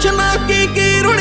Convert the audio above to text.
ਜੋਸ਼ ਨਾ ਕੀ ਕੀ ਰੁੜਿਆ